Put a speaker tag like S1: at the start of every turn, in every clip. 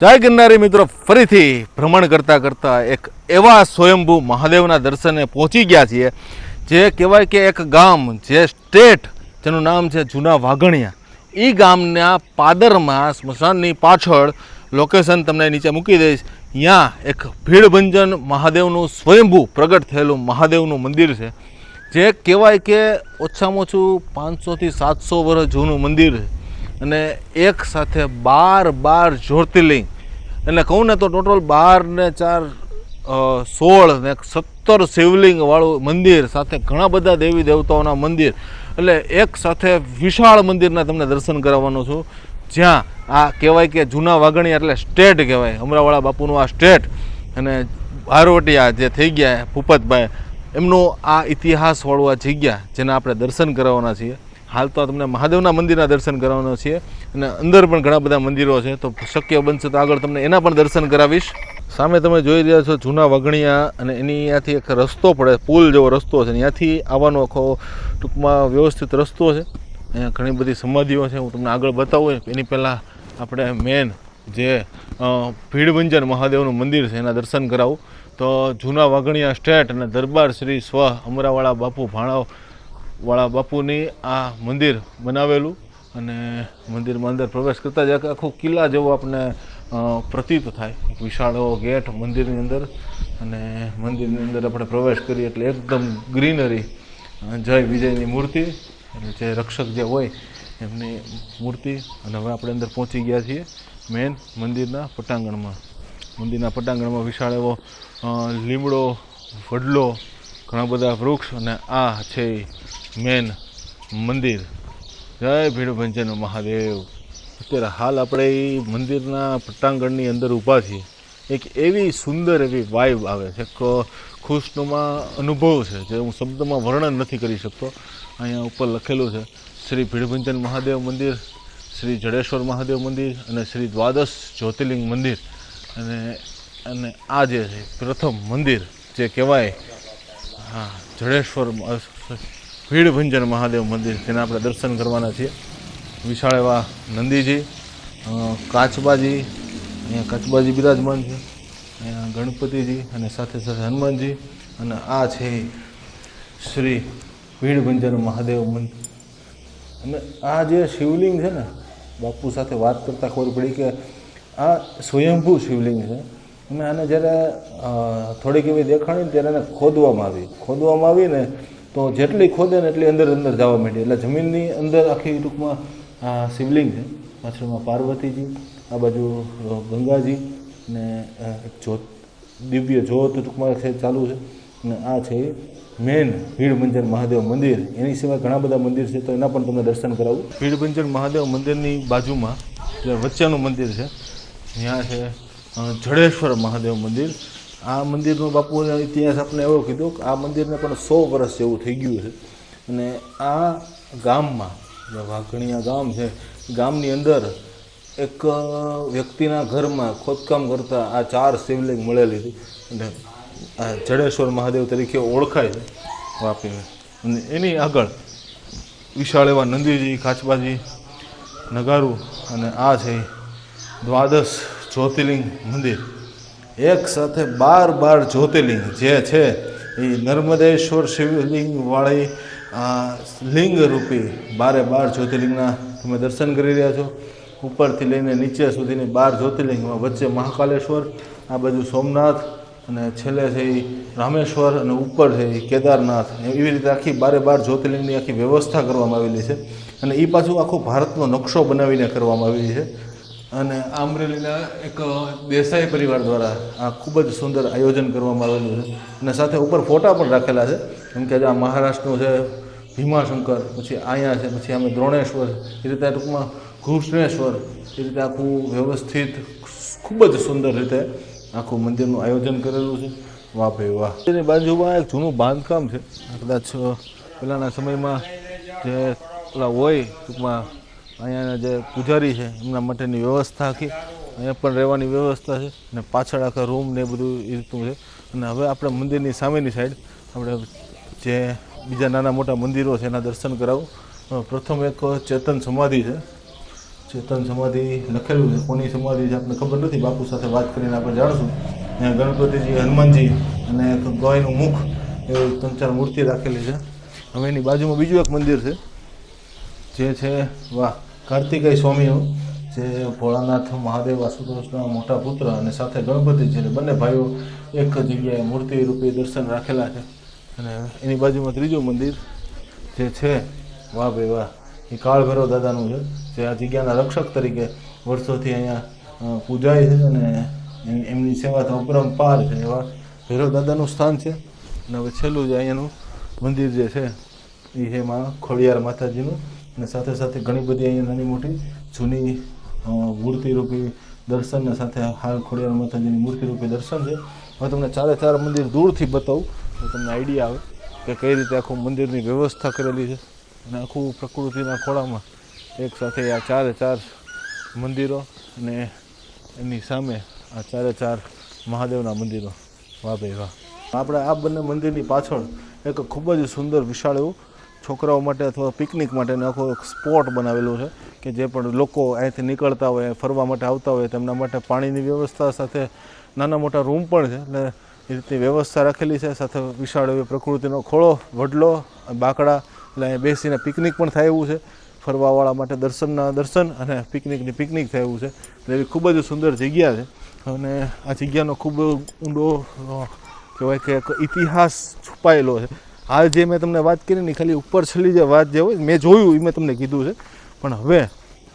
S1: જય ગિરનારી મિત્રો, ફરીથી ભ્રમણ કરતાં કરતાં એક એવા સ્વયંભૂ મહાદેવના દર્શને પહોંચી ગયા છીએ, જે કહેવાય કે એક ગામ, જે સ્ટેટ, જેનું નામ છે જૂના વાઘણિયા. એ ગામના પાદરમાં, સ્મશાનની પાછળ લોકેશન તમને નીચે મૂકી દઈશ ત્યાં એક ભીડભંજન મહાદેવનું સ્વયંભૂ પ્રગટ થયેલું મહાદેવનું મંદિર છે, જે કહેવાય કે ઓછામાં ઓછું પાંચસોથી સાતસો વર્ષ જૂનું મંદિર છે. અને એક સાથે બાર બાર જ્યોતિર્લિંગ. એટલે કહું ને તો ટોટલ બાર ને ચાર સોળ ને સત્તર શિવલિંગવાળું મંદિર, સાથે ઘણા બધા દેવી દેવતાઓના મંદિર. એટલે એક સાથે વિશાળ મંદિરના તમને દર્શન કરાવવાનો છું. જ્યાં આ કહેવાય કે જૂના વાગણિયા એટલે સ્ટેટ કહેવાય, અમરાવાળા બાપુનું આ સ્ટેટ અને ભારવટિયા જે થઈ ગયા, ભૂપતભાઈ, એમનું આ ઇતિહાસવાળું આ જગ્યા, જેના આપણે દર્શન કરાવવાના છીએ. હાલ તો તમને મહાદેવના મંદિરના દર્શન કરાવવાના છીએ અને અંદર પણ ઘણા બધા મંદિરો છે, તો શક્ય બનશે તો આગળ તમને એના પણ દર્શન કરાવીશ. સામે તમે જોઈ રહ્યા છો જૂના વગણિયા અને એની ત્યાંથી એક રસ્તો પડે, પુલ જેવો રસ્તો છે. ત્યાંથી આવવાનો આખો ટૂંકમાં વ્યવસ્થિત રસ્તો છે. અહીંયા ઘણી બધી સમાધિઓ છે, હું તમને આગળ બતાવું. એની પહેલાં આપણે મેન જે ભીડભંજન મહાદેવનું મંદિર છે, એના દર્શન કરાવું. તો જૂના વાઘણિયા સ્ટેટ અને દરબાર શ્રી સ્વ અમરાવાળા બાપુ ભાણાવ વાળા બાપુની આ મંદિર બનાવેલું અને મંદિરમાં અંદર પ્રવેશ કરતાં જ આખું કિલ્લા જેવો આપણને પ્રતીત થાય. એક વિશાળ એવો ગેટ મંદિરની અંદર અને મંદિરની અંદર આપણે પ્રવેશ કરીએ એટલે એકદમ ગ્રીનરી જય વિજયની મૂર્તિ અને જે રક્ષક જે હોય એમની મૂર્તિ અને હવે આપણે અંદર પહોંચી ગયા છીએ મેન મંદિરના પટાંગણમાં. મંદિરના પટાંગણમાં વિશાળ એવો લીમડો, વડલો, ઘણા બધા વૃક્ષ અને આ છે મેન મંદિર. જય ભીડભંજન મહાદેવ. અત્યારે હાલ આપણે એ મંદિરના પટ્ટાંગણની અંદર ઊભા છીએ. એક એવી સુંદર એવી વાઇબ આવે છે એક ખુશનુમા અનુભવ છે, જે હું શબ્દમાં વર્ણન નથી કરી શકતો. અહીંયા ઉપર લખેલું છે, શ્રી ભીડભંજન મહાદેવ મંદિર, શ્રી જડેશ્વર મહાદેવ મંદિર અને શ્રી દ્વાદશ જ્યોતિર્લિંગ મંદિર. અને અને આ જે છે, પ્રથમ મંદિર જે કહેવાય, હા, જડેશ્વર ભીડભંજન મહાદેવ મંદિર. જેના આપણે દર્શન કરવાના છીએ. વિશાળ એવા નંદીજી કાચબાજી, અહીંયા કાચબાજી બિરાજમાન છે. અહીંયા ગણપતિજી અને સાથે સાથે હનુમાનજી. અને આ છે શ્રી ભીડભંજન મહાદેવ મંદિર. અને આ જે શિવલિંગ છે ને, બાપુ સાથે વાત કરતાં ખબર પડી કે આ સ્વયંભૂ શિવલિંગ છે. અને આને જ્યારે થોડીક એવી દેખાણી ત્યારે એને ખોદવામાં આવી. ખોદવામાં આવી ને તો જેટલી ખોદે ને એટલી અંદર અંદર જવા માંડી. એટલે જમીનની અંદર આખી ટૂંકમાં આ શિવલિંગ છે. પાછળમાં પાર્વતીજી, આ બાજુ ગંગાજી ને જોત દિવ્ય જ્યોત ટૂંકમાં છે, ચાલુ છે. અને આ છે મેન ભીડભંજન મહાદેવ મંદિર. એની સિવાય ઘણા બધા મંદિર છે, તો એના પણ તમને દર્શન કરાવું. ભીડભંજન મહાદેવ મંદિરની બાજુમાં વચ્ચેનું મંદિર છે, ત્યાં છે જડેશ્વર મહાદેવ મંદિર. આ મંદિરનો બાપુનો ઇતિહાસ આપણે એવો કીધો કે આ મંદિરને પણ સો વર્ષ જેવું થઈ ગયું છે. અને આ ગામમાં, જે વાઘણિયા ગામ છે, ગામની અંદર એક વ્યક્તિના ઘરમાં ખોદકામ કરતા આ ચાર શિવલિંગ મળેલી હતી. અને આ જડેશ્વર મહાદેવ તરીકે ઓળખાય છે વાપીને. અને એની આગળ વિશાળ એવા નંદીજી કાચબાજી નગારું અને આ છે દ્વાદશ જ્યોતિર્લિંગ મંદિર. એક સાથે બાર બાર જ્યોતિર્લિંગ જે છે, એ નર્મદેશ્વર શિવલિંગવાળી લિંગ રૂપી બારે બાર જ્યોતિર્લિંગના તમે દર્શન કરી રહ્યા છો. ઉપરથી લઈને નીચે સુધીની બાર જ્યોતિર્લિંગમાં વચ્ચે મહાકાલેશ્વર, આ બાજુ સોમનાથ, અને છેલ્લે છે એ રામેશ્વર, અને ઉપર છે એ કેદારનાથ. એવી રીતે આખી બારે બાર જ્યોતિર્લિંગની આખી વ્યવસ્થા કરવામાં આવેલી છે. અને એ પાછું આખો ભારતનો નકશો બનાવીને કરવામાં આવેલી છે. અને આ અમરેલીના એક દેસાઈ પરિવાર દ્વારા આ ખૂબ જ સુંદર આયોજન કરવામાં આવેલું છે. અને સાથે ઉપર ફોટા પણ રાખેલા છે. જેમ કે આ મહારાષ્ટ્રનું છે, ભીમાશંકર, પછી અહીંયા છે, પછી અમે દ્રોણેશ્વર, એ રીતે ટૂંકમાં કૃષ્ણેશ્વર એ રીતે આખું વ્યવસ્થિત, ખૂબ જ સુંદર રીતે આખું મંદિરનું આયોજન કરેલું છે. વાહ ભાઈ વાહ. એની બાજુમાં એક જૂનું બાંધકામ છે. કદાચ પહેલાંના સમયમાં જે પેલા હોય, ટૂંકમાં અહીંયાના જે પૂજારી છે, એમના માટેની વ્યવસ્થા આખી. અહીંયા પણ રહેવાની વ્યવસ્થા છે અને પાછળ આખા રૂમ ને બધું એ રીતનું છે. અને હવે આપણે મંદિરની સામેની સાઈડ આપણે જે બીજા નાના મોટા મંદિરો છે, એના દર્શન કરાવું. પ્રથમ એક ચેતન સમાધિ છે. ચેતન સમાધિ લખેલું છે. કોની સમાધિ છે આપણને ખબર નથી, બાપુ સાથે વાત કરીને આપણે જાણશું. ત્યાં ગણપતિજી, હનુમાનજી અને ગાયનું મુખ એવી ત્રણ ચાર મૂર્તિ રાખેલી છે. હવે એની બાજુમાં બીજું એક મંદિર છે. જે છે, વાહ કાર્તિકેય સ્વામીઓ, જે ભોળાનાથ, મહાદેવ, વાસુદેવના મોટા પુત્ર અને સાથે ગણપતિ છે બંને ભાઈઓ એક જગ્યાએ મૂર્તિ રૂપે દર્શન રાખેલા છે. અને એની બાજુમાં ત્રીજું મંદિર જે છે, વાહ ભાઈ વાહ, એ કાળભૈરવ દાદાનું છે, જે આ જગ્યાના રક્ષક તરીકે વર્ષોથી અહીંયા પૂજાય છે અને એમની સેવા તો અપરંપાર છે. એવા ભૈરવ દાદાનું સ્થાન છે. અને હવે છેલ્લું જે અહીંયાનું મંદિર જે છે એ છે માં ખોડિયાર માતાજીનું. અને સાથે સાથે ઘણી બધી અહીંયા નાની મોટી જૂની મૂર્તિરૂપી દર્શનને સાથે હાલ ખોડિયાર માતાજીની મૂર્તિરૂપી દર્શન છે. હવે તમને ચારે ચાર મંદિર દૂરથી બતાવું તો તમને આઈડિયા આવે કે કઈ રીતે આખું મંદિરની વ્યવસ્થા કરેલી છે. અને આખું પ્રકૃતિના ખોળામાં એક સાથે આ ચારે ચાર મંદિરો અને એની સામે આ ચારે ચાર મહાદેવના મંદિરો વાહ ભાઈ વાહ આપણે આ બંને મંદિરની પાછળ એક ખૂબ જ સુંદર વિશાળ એવું છોકરાઓ માટે અથવા પિકનિક માટેનો આખો સ્પોટ બનાવેલો છે કે જે પણ લોકો અહીંથી નીકળતા હોય, ફરવા માટે આવતા હોય, તેમના માટે પાણીની વ્યવસ્થા સાથે નાના મોટા રૂમ પણ છે. એટલે એ રીતની વ્યવસ્થા રાખેલી છે. સાથે વિશાળ એવી પ્રકૃતિનો ખોળો, વડલો, બાકડા, એટલે અહીંયા બેસીને પિકનિક પણ થાય એવું છે. ફરવાવાળા માટે દર્શનના દર્શન અને પિકનિકની પિકનિક થાય એવું છે. એવી ખૂબ જ સુંદર જગ્યા છે. અને આ જગ્યાનો ખૂબ ઊંડો કહેવાય કે એક ઇતિહાસ છુપાયેલો છે. હાલ જે મેં તમને વાત કરી ને ખાલી ઉપર છેલ્લી જે વાત જે હોય, મેં જોયું, એ મેં તમને કીધું છે. પણ હવે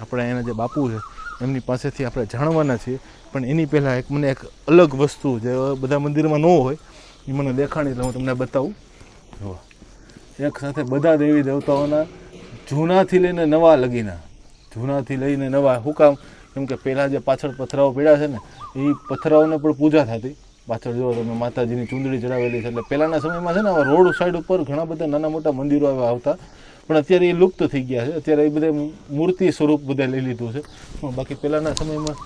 S1: આપણે એના જે બાપુ છે, એમની પાસેથી આપણે જાણવાના છીએ. પણ એની પહેલાં એક મને એક અલગ વસ્તુ જે બધા મંદિરમાં ન હોય, એ મને દેખાણી એટલે હું તમને બતાવું. જુઓ. એક સાથે બધા દેવી દેવતાઓના જૂનાથી લઈને નવા લગીના, જૂનાથી લઈને નવા હુકામ. કામ કેમ કે પહેલાં જે પાછળ પથરાઓ પડ્યા છે ને, એ પથરાઓને પણ પૂજા થતી. પાછળ જુઓ તમે માતાજીની ચૂંદડી ચડાવેલી છે. એટલે પહેલાંના સમયમાં છે ને આવા રોડ સાઈડ ઉપર ઘણા બધા નાના મોટા મંદિરો એવા આવતા. પણ અત્યારે એ લુપ્ત થઈ ગયા છે. અત્યારે એ બધા મૂર્તિ સ્વરૂપ બધા લઈ લીધું છે. પણ બાકી પહેલાંના સમયમાં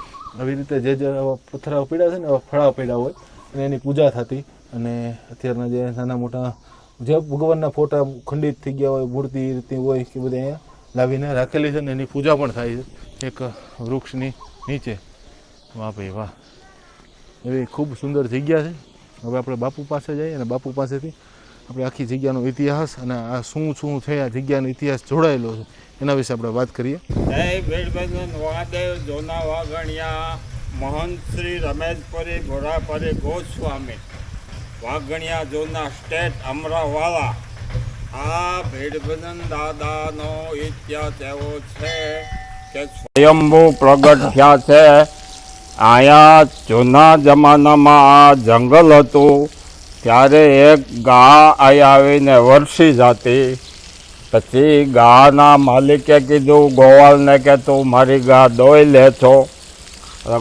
S1: આવી રીતે જે જે આવા પથરાઓ પડ્યા છે ને, આવા ફળા પડ્યા હોય અને એની પૂજા થતી. અને અત્યારના જે નાના મોટા જે ભગવાનના ફોટા ખંડિત થઈ ગયા હોય, મૂર્તિ એ રીતની હોય કે બધા અહીંયા લાવીને રાખેલી છે ને એની પૂજા પણ થાય છે. એક વૃક્ષની નીચે. વાહ ભાઈ વાહ. એવી ખૂબ સુંદર જગ્યા છે. હવે આપણે બાપુ પાસે જઈએ અને બાપુ પાસેથી આપણે આખી જગ્યાનો ઇતિહાસ અને આ શું શું છે, આ જગ્યાનો ઇતિહાસ જોડાયેલો છે, એના વિશે આપણે વાત કરીએ.
S2: જય ભીડભંજન વાદેવ જોના વાઘણિયા, મહંત શ્રી રમેશપુરી ભોરાપરી ગોસ્વામી. વાઘણિયા, જોના સ્ટેટ, અમરાવાલા. આ ભીડભંજન દાદાનો ઇતિહાસ એવો છે કે સ્વયંભૂ પ્રગટ થયા છે. અહીંયા જૂના જમાનામાં આ જંગલ હતું. ત્યારે એક ગા અહીં આવીને વરસી જતી. પછી ગાના માલિકે કીધું, ગોવાળને કે તું મારી ગા દોઈ લે છો.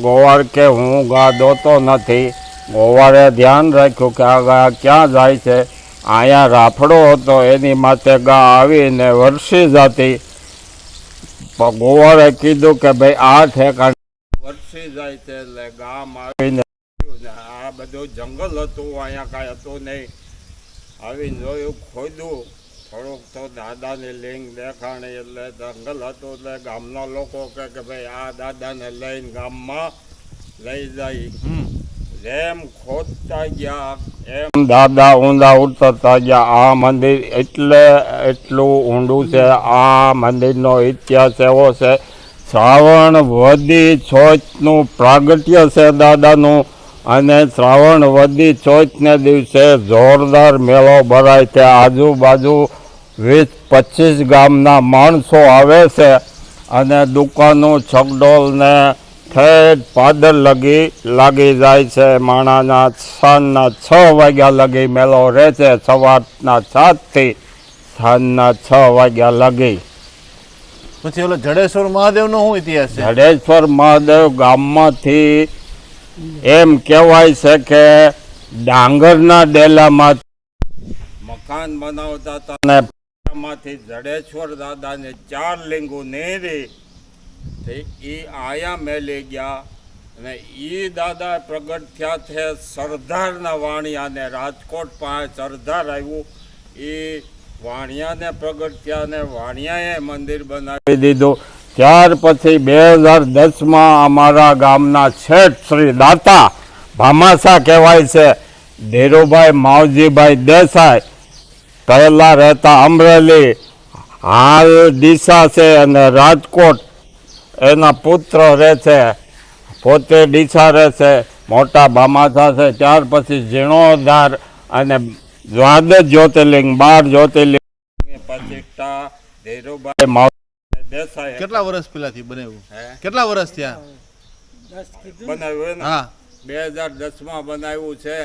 S2: ગોવાળ કે, હું ગા દોતો નથી. ગોવાળે ધ્યાન રાખ્યું કે આ ગા ક્યાં જાય છે. અહીંયા રાફડો હતો, એની માથે ગા આવીને વરસી જતી. ગોવાળે કીધું કે, ભાઈ, આ ઠેકાણ વરસી જાય છે એટલે ગામ આવીને આ બધું જંગલ હતું અહીંયા કાંઈ હતું નહીં. આવીને જોયું ખોદ્યું. થોડુંક તો દાદાની લિંગ દેખાણી એટલે જંગલ હતું એટલે ગામના લોકો કહે કે ભાઈ આ દાદાને લઈને ગામમાં લઈ જાય. જેમ ખોદતા ગયા એમ દાદા ઊંડા ઉતરતા ગયા આ મંદિર એટલે એટલું ઊંડું છે આ મંદિરનો ઇતિહાસ એવો છે શ્રાવણ વદી ચોથનું પ્રાગટ્ય છે દાદાનું અને શ્રાવણ વદી ચોથને દિવસે જોરદાર મેળો ભરાય છે. આજુબાજુ વીસ પચીસ ગામના માણસો આવે છે અને દુકાનો છગડોલને ઠેઠ પાદર લગી લાગી જાય છે. માણાના સાંજના છ વાગ્યા લગી મેળો રહે છે. સવારના સાતથી સાંજના છ વાગ્યા લગી
S1: પછી ઓલો જડેશ્વર મહાદેવનો શું ઇતિહાસ છે?
S2: જડેશ્વર મહાદેવ ગામમાંથી એમ કહેવાય છે કે ડાંગરના ડેલામાં મકાન બનાવતા હતા અને જડેશ્વર દાદાને ચાર લિંગો નેરે તે એ આયા મેલી ગયા અને એ દાદા પ્રગટ થયા છે સરદારના વાણિયાને રાજકોટ પાસે સરદાર આવ્યું. એ વાણિયાને પ્રગટ્યાને વાણિયાએ મંદિર બનાવી દીધું. ત્યાર પછી બે હજાર દસમાં અમારા ગામના શેઠ શ્રી દાતા ભામાસા કહેવાય છે. ધીરુભાઈ માવજીભાઈ દેસાઈ પહેલા રહેતા અમરેલી, હાલ ડીસા છે અને રાજકોટ એના પુત્ર રહે છે. પોતે ડીસા રહે છે, મોટા ભામાસા છે. ત્યાર પછી ઝીણોધાર અને દ્વાદશ જ્યોતિર્લિંગ બાર જ્યોતિર્લિંગ. પ્રતિષ્ઠા ધીરુભાઈ માવજી દેસાઈ
S1: કેટલા વર્ષ પહેલાથી બનાવ્યું? કેટલા વર્ષ થયા?
S2: બનાવ્યું
S1: હા.
S2: બે હજાર દસમાં બનાવ્યું છે.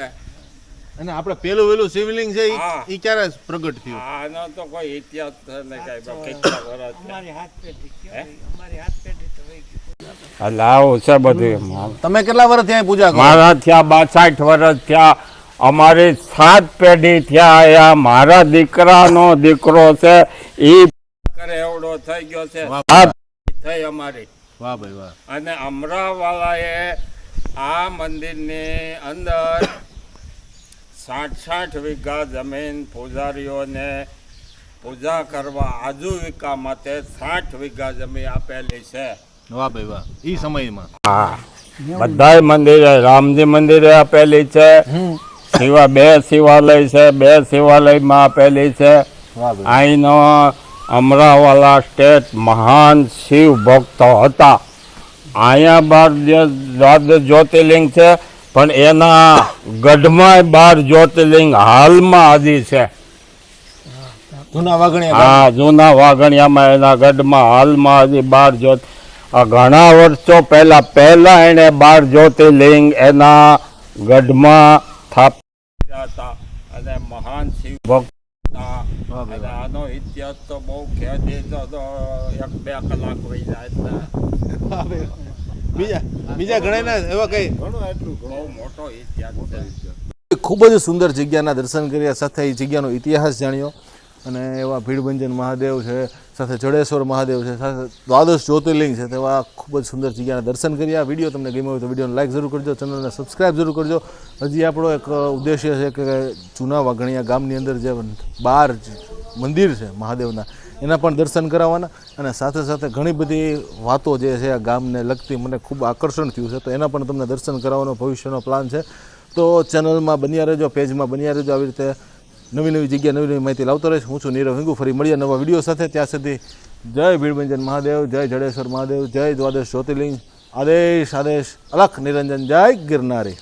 S1: અને આપણે પેલું વેલું શિવલિંગ છે એ ક્યારે પ્રગટ થયું?
S2: આનો તો કોઈ ઇતિહાસ નહીં આવું છે બધું
S1: તમે કેટલા વર્ષ થયા પૂજા કરો?
S2: મારા થયા બાસઠ વર્ષ થયા. અમારી સાત પેઢી થયા મારા દીકરાનો દીકરો છે. એ કરે એવડો થઈ ગયો છે. થઈ અમારી.
S1: વાહ ભાઈ વાહ.
S2: અને અમરાવાલાએ આ મંદિરની અંદર સાઠ સાઠ વીઘા જમીન પૂજારીઓને પૂજા કરવા આજીવિકા માટે સાઠ વીઘા જમીન આપેલી છે.
S1: વાહ ભાઈ વાહ. એ સમયમાં.
S2: હા. બધા મંદિરે રામજી મંદિરે આપેલી છે. શિવા બે શિવાલય છે બે શિવાલયમાં આપેલી છે. અહીંનો અમરાવાલા સ્ટેટ મહાન શિવ ભક્તો હતા. અહીંયા બાર દ્વાદશ જ્યોતિર્લિંગ છે પણ એના ગઢમાં બાર જ્યોતિર્લિંગ હાલમાં હજી છે.
S1: જૂના વાગણિયા
S2: હા જૂના વાઘણિયામાં એના ગઢમાં હાલમાં હજી બાર જ્યોત. આ ઘણા વર્ષો પહેલા પહેલા એને બાર જ્યોતિર્લિંગ એના ગઢમાં સ્થાપ્યા હતા અને મહાન શિવ ભક્ત અને આનો ઇતિહાસ તો બહુ ખ્યાતિ તો એક બે કલાક વહી જાય એટલે.
S1: બીજા બીજા ઘણા એવા કઈ?
S2: બહુ મોટો ઇતિહાસ છે.
S1: ખૂબ જ સુંદર જગ્યાના દર્શન કર્યા સાથે એ જગ્યાનો ઇતિહાસ જાણ્યો. અને એવા ભીડભંજન મહાદેવ છે, સાથે જડેશ્વર મહાદેવ છે, સાથે દ્વાદશ જ્યોતિર્લિંગ છે, તેવા ખૂબ જ સુંદર જગ્યાના દર્શન કર્યા વીડિયો તમને ગમ્યો હોય તો વિડીયોને લાઇક જરૂર કરજો, ચેનલને સબસ્ક્રાઈબ જરૂર કરજો. હજી આપણો એક ઉદ્દેશ્ય છે કે જૂના વાઘણિયા ગામની અંદર જે બાર મંદિર છે મહાદેવના, એના પણ દર્શન કરાવવાના. અને સાથે સાથે ઘણી બધી વાતો જે છે આ ગામને લગતી મને ખૂબ આકર્ષણ થયું છે, તો એના પણ તમને દર્શન કરાવવાનો ભવિષ્યનો પ્લાન છે. તો ચેનલમાં બન્યા રહેજો, પેજમાં બન્યા રહેજો આવી રીતે. નવી નવી જગ્યા નવી નવી માહિતી લાવતો રહીશ. હું છું નીરવ હિંગુ. ફરી મળીએ નવા વીડિયો સાથે. ત્યાં સુધી જય ભીડભંજન મહાદેવ, જય જડેશ્વર મહાદેવ, જય દ્વાદશ જ્યોતિર્લિંગ. આદેશ આદેશ. અલખ નિરંજન. જય ગિરનારી.